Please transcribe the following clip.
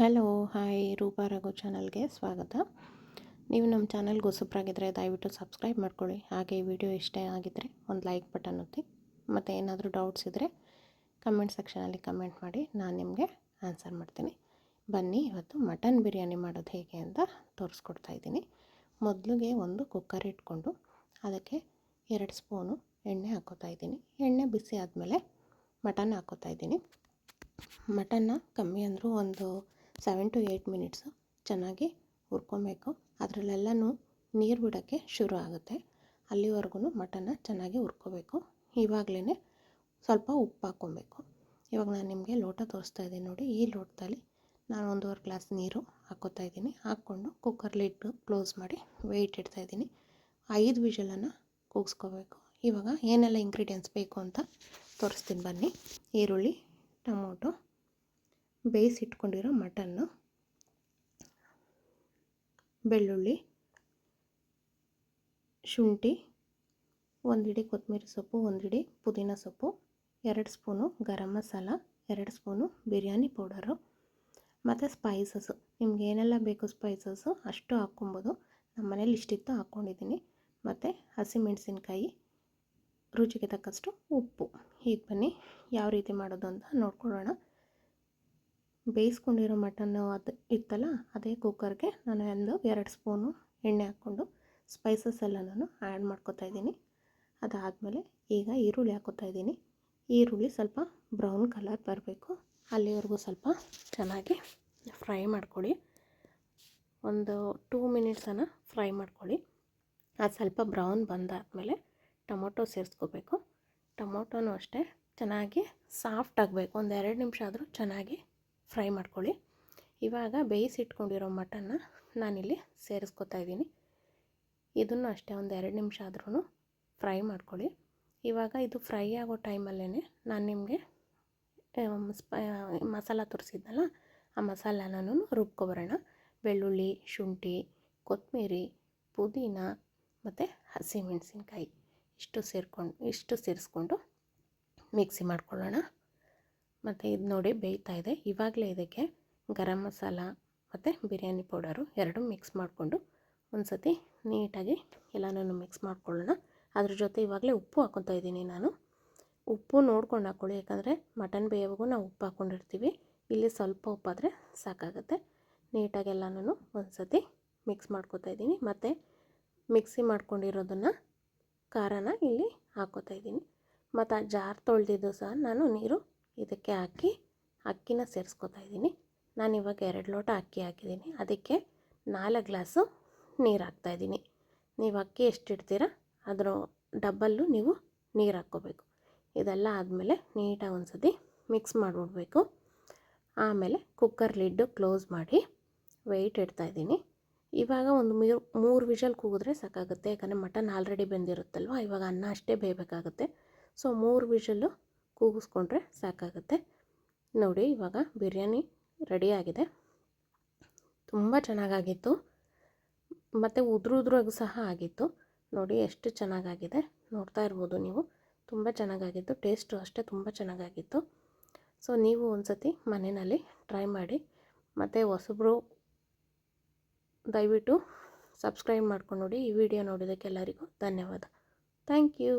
Hello, hi, Roopa Raghu ಚಾನಲ್ಗೆ ಸ್ವಾಗತ. ನೀವು ನಮ್ಮ ಚಾನಲ್ಗೆ ಹೊಸಬ್ರಾಗಿದ್ದರೆ ದಯವಿಟ್ಟು ಸಬ್ಸ್ಕ್ರೈಬ್ ಮಾಡ್ಕೊಳ್ಳಿ. ಹಾಗೆ ಈ ವಿಡಿಯೋ ಇಷ್ಟ ಆಗಿದ್ದರೆ ಒಂದು ಲೈಕ್ ಬಟನ್ ಒತ್ತಿ. ಮತ್ತು ಏನಾದರೂ ಡೌಟ್ಸ್ ಇದ್ದರೆ ಕಮೆಂಟ್ ಸೆಕ್ಷನಲ್ಲಿ ಕಮೆಂಟ್ ಮಾಡಿ. ನಾನು ನಿಮಗೆ ಆನ್ಸರ್ ಮಾಡ್ತೀನಿ. ಬನ್ನಿ, ಇವತ್ತು ಮಟನ್ ಬಿರಿಯಾನಿ ಮಾಡೋದು ಹೇಗೆ ಅಂತ ತೋರಿಸ್ಕೊಡ್ತಾ ಇದ್ದೀನಿ. ಮೊದಲಿಗೆ ಒಂದು ಕುಕ್ಕರ್ ಇಟ್ಕೊಂಡು ಅದಕ್ಕೆ ಎರಡು ಸ್ಪೂನು ಎಣ್ಣೆ ಹಾಕೋತಾ ಇದ್ದೀನಿ. ಎಣ್ಣೆ ಬಿಸಿ ಆದಮೇಲೆ ಮಟನ್ ಹಾಕೋತಾ ಇದ್ದೀನಿ. ಮಟನ್ನ ಕಮ್ಮಿ ಅಂದರೂ ಒಂದು ಸೆವೆನ್ ಟು ಏಯ್ಟ್ ಮಿನಿಟ್ಸು ಚೆನ್ನಾಗಿ ಹುರ್ಕೊಬೇಕು. ಅದರಲ್ಲೆಲ್ಲನೂ ನೀರು ಬಿಡೋಕ್ಕೆ ಶುರು ಆಗುತ್ತೆ. ಅಲ್ಲಿವರೆಗೂ ಮಟನ್ನ ಚೆನ್ನಾಗಿ ಹುರ್ಕೋಬೇಕು. ಇವಾಗಲೇ ಸ್ವಲ್ಪ ಉಪ್ಪು ಹಾಕ್ಕೊಬೇಕು. ಇವಾಗ ನಾನು ನಿಮಗೆ ಲೋಟ ತೋರಿಸ್ತಾ ಇದ್ದೀನಿ ನೋಡಿ. ಈ ಲೋಟದಲ್ಲಿ ನಾನು ಒಂದೂವರೆ ಗ್ಲಾಸ್ ನೀರು ಹಾಕ್ಕೋತಾ ಇದ್ದೀನಿ. ಹಾಕ್ಕೊಂಡು ಕುಕ್ಕರ್ ಇಟ್ಟು ಕ್ಲೋಸ್ ಮಾಡಿ ವೆಯ್ಟ್ ಇಡ್ತಾ ಇದ್ದೀನಿ. ಐದು ವಿಷಲನ್ನು ಕೂಗಿಸ್ಕೋಬೇಕು. ಇವಾಗ ಏನೆಲ್ಲ ಇಂಗ್ರೀಡಿಯೆಂಟ್ಸ್ ಬೇಕು ಅಂತ ತೋರಿಸ್ತೀನಿ ಬನ್ನಿ. ಈರುಳ್ಳಿ, ಟೊಮೊಟೊ ಬೇಯಿಸಿಟ್ಕೊಂಡಿರೋ ಮಟನ್ನು, ಬೆಳ್ಳುಳ್ಳಿ, ಶುಂಠಿ, ಒಂದಿಡಿ ಕೊತ್ತಂಬರಿ ಸೊಪ್ಪು, ಒಂದಿಡಿ ಪುದೀನ ಸೊಪ್ಪು, ಎರಡು ಸ್ಪೂನು ಗರಂ ಮಸಾಲ, ಎರಡು ಸ್ಪೂನು ಬಿರಿಯಾನಿ ಪೌಡರು, ಮತ್ತು ಸ್ಪೈಸಸ್ಸು ನಿಮ್ಗೆ ಏನೆಲ್ಲ ಬೇಕು ಸ್ಪೈಸಸ್ಸು ಅಷ್ಟು ಹಾಕ್ಕೊಬೋದು. ನಮ್ಮ ಮನೇಲಿ ಇಷ್ಟಿತ್ತು ಹಾಕ್ಕೊಂಡಿದ್ದೀನಿ. ಮತ್ತು ಹಸಿಮೆಣಸಿನ್ಕಾಯಿ, ರುಚಿಗೆ ತಕ್ಕಷ್ಟು ಉಪ್ಪು. ಈಗ ಬನ್ನಿ, ಯಾವ ರೀತಿ ಮಾಡೋದು ಅಂತ ನೋಡ್ಕೊಳ್ಳೋಣ. ಬೇಯಿಸ್ಕೊಂಡಿರೋ ಮಟನ್ನು ಅದು ಇತ್ತಲ್ಲ, ಅದೇ ಕುಕ್ಕರ್ಗೆ ನಾನು ಒಂದು ಎರಡು ಸ್ಪೂನು ಎಣ್ಣೆ ಹಾಕ್ಕೊಂಡು ಸ್ಪೈಸಸ್ ಎಲ್ಲ ನಾನು ಆ್ಯಡ್ ಮಾಡ್ಕೊತಾ ಇದ್ದೀನಿ. ಅದಾದಮೇಲೆ ಈಗ ಈರುಳ್ಳಿ ಹಾಕೋತಾ ಇದ್ದೀನಿ. ಈರುಳ್ಳಿ ಸ್ವಲ್ಪ ಬ್ರೌನ್ ಕಲರ್ ಬರಬೇಕು. ಅಲ್ಲಿವರೆಗೂ ಸ್ವಲ್ಪ ಚೆನ್ನಾಗಿ ಫ್ರೈ ಮಾಡ್ಕೊಳ್ಳಿ. ಒಂದು ಟೂ ಮಿನಿಟ್ಸನ್ನು ಫ್ರೈ ಮಾಡ್ಕೊಳ್ಳಿ. ಅದು ಸ್ವಲ್ಪ ಬ್ರೌನ್ ಬಂದಾದಮೇಲೆ ಟೊಮೊಟೊ ಸೇರಿಸ್ಕೋಬೇಕು. ಟೊಮೊಟೊನೂ ಅಷ್ಟೇ ಚೆನ್ನಾಗಿ ಸಾಫ್ಟ್ ಆಗಬೇಕು. ಒಂದು ಎರಡು ನಿಮಿಷ ಆದರೂ ಚೆನ್ನಾಗಿ ಫ್ರೈ ಮಾಡ್ಕೊಳ್ಳಿ. ಇವಾಗ ಬೇಯಿಸಿಟ್ಕೊಂಡಿರೋ ಮಟನ್ನ ನಾನಿಲ್ಲಿ ಸೇರಿಸ್ಕೊತಾ ಇದ್ದೀನಿ. ಇದನ್ನು ಅಷ್ಟೇ ಒಂದು ಎರಡು ನಿಮಿಷ ಆದ್ರೂ ಫ್ರೈ ಮಾಡ್ಕೊಳ್ಳಿ. ಇವಾಗ ಇದು ಫ್ರೈ ಆಗೋ ಟೈಮಲ್ಲೇ ನಾನು ನಿಮಗೆ ಮಸಾಲ ತೋರಿಸಿದ್ನಲ್ಲ, ಆ ಮಸಾಲನೂ ರುಬ್ಕೊಬರೋಣ. ಬೆಳ್ಳುಳ್ಳಿ, ಶುಂಠಿ ಕೊತ್ತಂಬರಿ ಪುದೀನ ಮತ್ತು ಹಸಿಮೆಣಸಿನ್ಕಾಯಿ. ಇಷ್ಟು ಸೇರ್ಕೊಂಡು, ಇಷ್ಟು ಸೇರಿಸ್ಕೊಂಡು ಮಿಕ್ಸಿ ಮಾಡ್ಕೊಳ್ಳೋಣ. ಮತ್ತು ಇದು ನೋಡಿ ಬೇಯ್ತಾ ಇದೆ. ಇವಾಗಲೇ ಇದಕ್ಕೆ ಗರಂ ಮಸಾಲ ಮತ್ತು ಬಿರಿಯಾನಿ ಪೌಡರು ಎರಡು ಮಿಕ್ಸ್ ಮಾಡಿಕೊಂಡು ಒಂದು ಸತಿ ನೀಟಾಗಿ ಎಲ್ಲನೂ ಮಿಕ್ಸ್ ಮಾಡ್ಕೊಳ್ಳೋಣ. ಅದ್ರ ಜೊತೆ ಇವಾಗಲೇ ಉಪ್ಪು ಹಾಕ್ಕೊತಾ ಇದ್ದೀನಿ ನಾನು. ಉಪ್ಪು ನೋಡ್ಕೊಂಡು ಹಾಕ್ಕೊಳ್ಳಿ ಯಾಕಂದರೆ ಮಟನ್ ಬೇಯೋವಾಗೂ ನಾವು ಉಪ್ಪು ಹಾಕ್ಕೊಂಡಿರ್ತೀವಿ ಇಲ್ಲಿ ಸ್ವಲ್ಪ ಉಪ್ಪಾದರೆ ಸಾಕಾಗುತ್ತೆ. ನೀಟಾಗಿ ಎಲ್ಲನೂ ಒಂದು ಸತಿ ಮಿಕ್ಸ್ ಮಾಡ್ಕೊತಾ ಇದ್ದೀನಿ. ಮತ್ತು ಮಿಕ್ಸಿ ಮಾಡ್ಕೊಂಡಿರೋದನ್ನು ಖಾರನ ಇಲ್ಲಿ ಹಾಕ್ಕೋತಾ ಇದ್ದೀನಿ. ಮತ್ತು ಆ ಜಾರ್ ತೊಳೆದಿದ್ದು ಸಹ ನಾನು ನೀರು ಇದಕ್ಕೆ ಹಾಕಿ ಅಕ್ಕಿನ ಸೇರಿಸ್ಕೊತಾ ಇದ್ದೀನಿ. ನಾನು ಇವಾಗ ಎರಡು ಲೋಟ ಅಕ್ಕಿ ಹಾಕಿದ್ದೀನಿ. ಅದಕ್ಕೆ ನಾಲ್ಕು ಗ್ಲಾಸು ನೀರು ಹಾಕ್ತಾಯಿದ್ದೀನಿ ನೀವು ಅಕ್ಕಿ ಎಷ್ಟು ಇಡ್ತೀರ? ಅದರ ಡಬ್ಬಲ್ಲು ನೀವು ನೀರು ಹಾಕ್ಕೋಬೇಕು. ಇದೆಲ್ಲ ಆದಮೇಲೆ ನೀಟಾಗಿ ಒಂದು ಸತಿ ಮಿಕ್ಸ್ ಮಾಡಿಬಿಡ್ಬೇಕು. ಆಮೇಲೆ ಕುಕ್ಕರ್ ಲಿಡ್ಡು ಕ್ಲೋಸ್ ಮಾಡಿ ವೆಯ್ಟ್ ಇಡ್ತಾಯಿದ್ದೀನಿ ಇವಾಗ ಒಂದು ಮೂರು ಮೂರು ವಿಷಲ್ ಕೂಗಿದ್ರೆ ಸಾಕಾಗುತ್ತೆ. ಯಾಕಂದರೆ ಮಟನ್ ಆಲ್ರೆಡಿ ಬೆಂದಿರುತ್ತಲ್ವ? ಇವಾಗ ಅನ್ನ ಅಷ್ಟೇ ಬೇಯಬೇಕಾಗುತ್ತೆ. ಸೊ ಮೂರು ವಿಷಲ್ಲು ಕೂಗಿಸ್ಕೊಂಡ್ರೆ ಸಾಕಾಗುತ್ತೆ. ನೋಡಿ, ಇವಾಗ ಬಿರಿಯಾನಿ ರೆಡಿಯಾಗಿದೆ ತುಂಬ ಚೆನ್ನಾಗಾಗಿತ್ತು. ಮತ್ತು ಉದುರು ಉದುರಾಗೂ ಸಹ ಆಗಿತ್ತು. ನೋಡಿ, ಎಷ್ಟು ಚೆನ್ನಾಗಾಗಿದೆ. ನೋಡ್ತಾ ಇರ್ಬೋದು ನೀವು. ತುಂಬ ಚೆನ್ನಾಗಾಗಿತ್ತು. ಟೇಸ್ಟು ಅಷ್ಟೇ ತುಂಬ ಚೆನ್ನಾಗಾಗಿತ್ತು. ಸೊ, ನೀವು ಒಂದು ಸತಿ ಮನೆಯಲ್ಲಿ ಟ್ರೈ ಮಾಡಿ. ಮತ್ತು ಹೊಸಬ್ರು ದಯವಿಟ್ಟು ಸಬ್ಸ್ಕ್ರೈಬ್ ಮಾಡ್ಕೊಂಡು ನೋಡಿ ಈ ವಿಡಿಯೋ ನೋಡಿದ್ದಕ್ಕೆ ಎಲ್ಲರಿಗೂ ಧನ್ಯವಾದ. Thank you